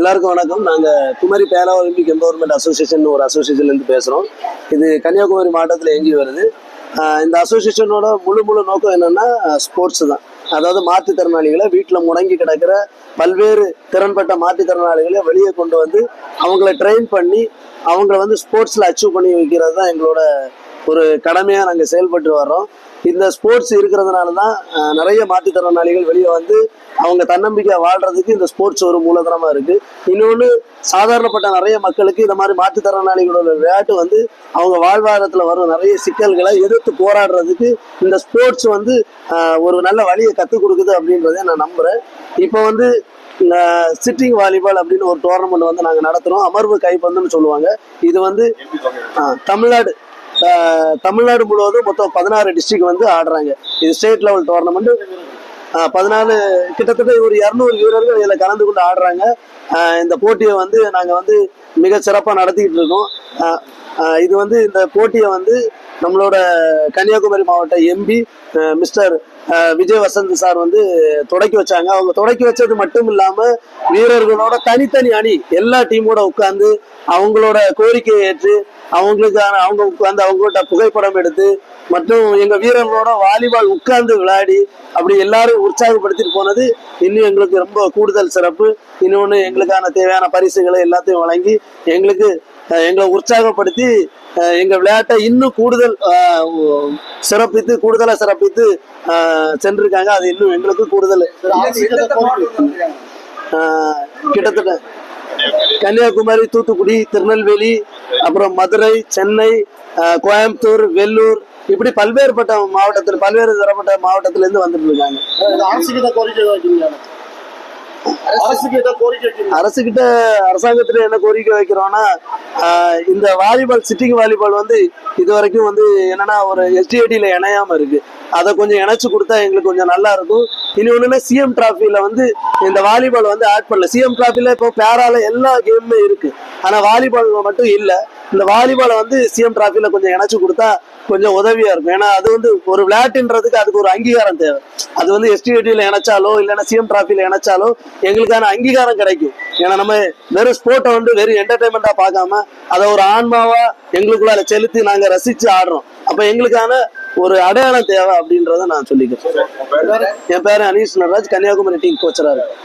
எல்லாருக்கும் வணக்கம். நாங்கள் குமரி பேரா ஒலிம்பிக் எம்பவர்மெண்ட் அசோசியேஷன் ஒரு அசோசியேஷன்லேருந்து பேசுகிறோம் இது கன்னியாகுமரி மாவட்டத்தில் எங்கி வருது. இந்த அசோசியேஷனோட முழு முழு நோக்கம் என்னென்னா ஸ்போர்ட்ஸ் தான். அதாவது மாற்றுத்திறனாளிகளை வீட்டில் முடங்கி கிடக்கிற பல்வேறு திறன்பட்ட மாற்றுத்திறனாளிகளை வெளியே கொண்டு வந்து அவங்கள ட்ரெயின் பண்ணி அவங்கள வந்து ஸ்போர்ட்ஸில் அச்சீவ் பண்ணி வைக்கிறது தான் எங்களோட ஒரு கடமையாக நாங்கள் செயல்பட்டு வர்றோம். இந்த ஸ்போர்ட்ஸ் இருக்கிறதுனால தான் நிறைய மாற்றுத்திறனாளிகள் வெளியே வந்து அவங்க தன்னம்பிக்கை வாழ்கிறதுக்கு இந்த ஸ்போர்ட்ஸ் ஒரு மூலதனமாக இருக்குது இன்னொன்று சாதாரணப்பட்ட நிறைய மக்களுக்கு இந்த மாதிரி மாற்றுத்திறனாளிகளோட விளையாட்டு வந்து அவங்க வாழ்வாதாரத்தில் வரும். நிறைய சிக்கல்களை எதிர்த்து போராடுறதுக்கு இந்த ஸ்போர்ட்ஸ் வந்து ஒரு நல்ல வழியை கற்றுக் கொடுக்குது அப்படின்றத நான் நம்புகிறேன் இப்போ வந்து சிட்டிங் வாலிபால் அப்படின்னு ஒரு டோர்னமெண்ட் வந்து நாங்கள் நடத்துகிறோம் அமர்வு கைப்பந்துன்னு சொல்லுவாங்க. இது வந்து தமிழ்நாடு தமிழ்நாடு முழுவதும் மொத்தம் பதினாறு டிஸ்ட்ரிக்ட் வந்து ஆடுறாங்க. இது ஸ்டேட் லெவல் டோர்னமெண்ட் பதினாலு கிட்டத்தட்ட ஒரு இரநூறு வீரர்கள் இதில் கலந்து கொண்டு ஆடுறாங்க. இந்த போட்டியை வந்து நாங்கள் வந்து மிக சிறப்பாக நடத்திக்கிட்டு இருக்கோம். இது வந்து இந்த போட்டியை வந்து நம்மளோட கன்னியாகுமரி மாவட்ட MP mister Vijay Vasanth sir வந்து தொடக்கி வச்சாங்க. அவங்க தொடக்கி வச்சது மட்டும் இல்லாம வீரர்களோட தனித்தனி அணி எல்லா டீமோட உட்கார்ந்து அவங்களோட கோரிக்கையை ஏற்று அவங்களுக்கான அவங்க உட்கார்ந்து அவங்கள்ட்ட புகைப்படம் எடுத்து மற்றும் எங்க வீரர்களோட வாலிபால் உட்கார்ந்து விளையாடி அப்படி எல்லாரும் உற்சாகப்படுத்திட்டு போனது இன்னும் எங்களுக்கு ரொம்ப கூடுதல் சிறப்பு. இன்னொன்று எங்களுக்கான தேவையான பரிசுகளை எல்லாத்தையும் வழங்கி எங்களுக்கு எங்களை உற்சாகப்படுத்தி எங்க விளையாட்டை இன்னும் கூடுதல் உ- சிறப்பித்து கூடுதலா சிறப்பித்து சென்றிருக்காங்க. அது இன்னும் எங்களுக்கு கூடுதல். கிட்டத்தட்ட கன்னியாகுமரி தூத்துக்குடி திருநெல்வேலி அப்புறம் மதுரை சென்னை கோயம்புத்தூர் வெள்ளூர் இப்படி பல்வேறுபட்ட மாவட்டத்தில் பல்வேறு தரப்பட்ட மாவட்டத்துல இருந்து வந்துட்டு இருக்காங்க வைக்கிறீங்க அரசுகிட்ட அரசாங்கத்துல என்ன கோரிக்கை வைக்கிறோம்னா இந்த வாலிபால் சிட்டிங் வாலிபால் வந்து இது வரைக்கும் வந்து என்னன்னா ஒரு எஸ்டிஐடியில் இணையாம இருக்கு. அதை கொஞ்சம் இணைச்சு கொடுத்தா எங்களுக்கு கொஞ்சம் நல்லா இருக்கும். இனி இன்னொன்றுமே சிஎம் டிராஃபில வந்து இந்த வாலிபால் வந்து ஆட் பண்ணல. சிஎம் டிராஃபில இப்போ பேரால எல்லா கேமுமே இருக்கு. ஆனா வாலிபால் மட்டும் இல்லை. இந்த வாலிபாலை வந்து சிஎம் டிராஃபில கொஞ்சம் இணைச்சு கொடுத்தா கொஞ்சம் உதவியா இருக்கும். ஏன்னா அது வந்து ஒரு விளையாட்டுன்றதுக்கு அதுக்கு ஒரு அங்கீகாரம் தேவை. அது வந்து எஸ்டிஐடியில் இணைச்சாலோ இல்லைன்னா சிஎம் டிராஃபில இணைச்சாலோ எங்களுக்கான அங்கீகாரம் கிடைக்கும். ஏன்னா நம்ம வெறும் ஸ்போர்ட்டை வந்து வெறும் என்டர்டைன்மெண்ட்டாக பார்க்காம அதை ஒரு ஆன்மாவா எங்களுக்குள்ளார செலுத்தி நாங்கள் ரசிச்சு ஆடுறோம். அப்போ எங்களுக்கான ஒரு அடையாளம் தேவை அப்படின்றத நான் சொல்லிக்கிறேன். என் பேரு அனீஷ் நடராஜ் கன்னியாகுமரி டீம் கோச்சராக